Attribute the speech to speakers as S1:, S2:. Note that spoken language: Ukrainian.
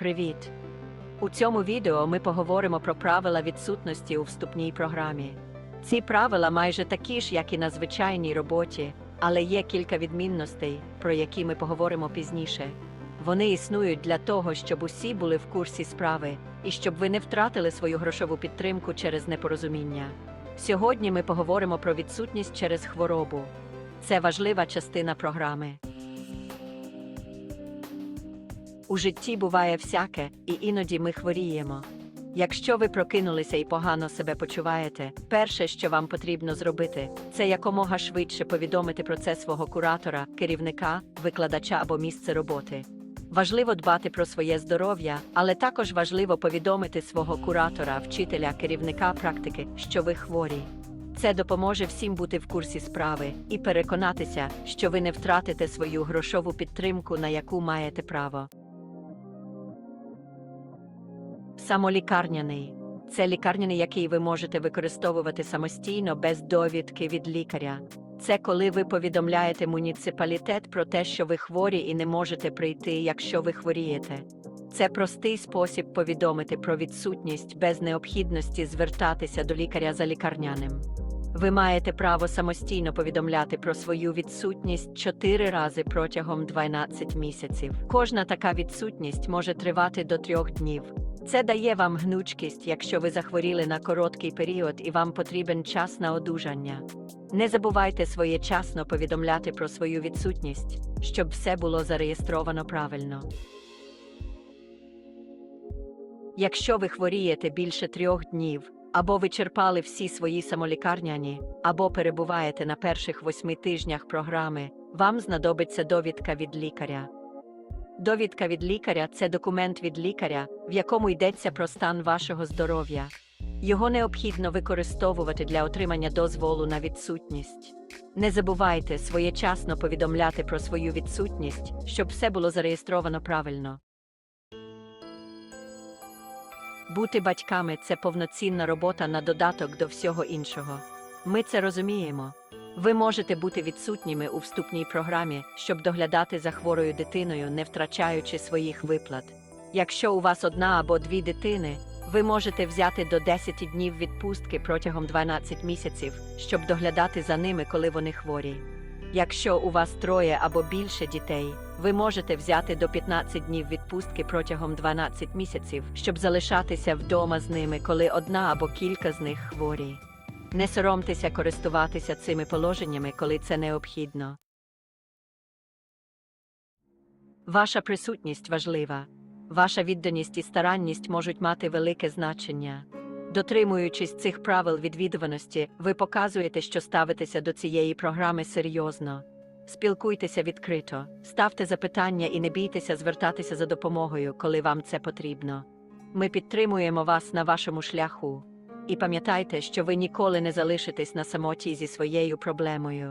S1: Привіт! У цьому відео ми поговоримо про правила відсутності у вступній програмі. Ці правила майже такі ж, як і на звичайній роботі, але є кілька відмінностей, про які ми поговоримо пізніше. Вони існують для того, щоб усі були в курсі справи і щоб ви не втратили свою грошову підтримку через непорозуміння. Сьогодні ми поговоримо про відсутність через хворобу. Це важлива частина програми. У житті буває всяке, і іноді ми хворіємо. Якщо ви прокинулися і погано себе почуваєте, перше, що вам потрібно зробити, це якомога швидше повідомити про це свого куратора, керівника, викладача або місце роботи. Важливо дбати про своє здоров'я, але також важливо повідомити свого куратора, вчителя, керівника практики, що ви хворі. Це допоможе всім бути в курсі справи і переконатися, що ви не втратите свою грошову підтримку, на яку маєте право. Самолікарняний це лікарняний, який ви можете використовувати самостійно без довідки від лікаря. Це коли ви повідомляєте муніципалітет про те, що ви хворі і не можете прийти, якщо ви хворієте. Це простий спосіб повідомити про відсутність без необхідності звертатися до лікаря за лікарняним. Ви маєте право самостійно повідомляти про свою відсутність 4 рази протягом 12 місяців. Кожна така відсутність може тривати до трьох днів. Це дає вам гнучкість, якщо ви захворіли на короткий період і вам потрібен час на одужання. Не забувайте своєчасно повідомляти про свою відсутність, щоб все було зареєстровано правильно. Якщо ви хворієте більше трьох днів, або ви черпали всі свої самолікарняні, або перебуваєте на перших восьми тижнях програми, вам знадобиться довідка від лікаря. Довідка від лікаря це документ від лікаря, в якому йдеться про стан вашого здоров'я. Його необхідно використовувати для отримання дозволу на відсутність. Не забувайте своєчасно повідомляти про свою відсутність, щоб все було зареєстровано правильно. Бути батьками це повноцінна робота на додаток до всього іншого. Ми це розуміємо. Ви можете бути відсутніми у вступній програмі, щоб доглядати за хворою дитиною, не втрачаючи своїх виплат. Якщо у вас одна або дві дитини, ви можете взяти до 10 днів відпустки протягом 12 місяців, щоб доглядати за ними, коли вони хворі. Якщо у вас троє або більше дітей, ви можете взяти до 15 днів відпустки протягом 12 місяців, щоб залишатися вдома з ними, коли одна або кілька з них хворі. Не соромтеся користуватися цими положеннями, коли це необхідно. Ваша присутність важлива. Ваша відданість і старанність можуть мати велике значення. Дотримуючись цих правил відвідуваності, ви показуєте, що ставитеся до цієї програми серйозно. Спілкуйтеся відкрито, ставте запитання і не бійтеся звертатися за допомогою, коли вам це потрібно. Ми підтримуємо вас на вашому шляху. І пам'ятайте, що ви ніколи не залишитесь на самоті зі своєю проблемою.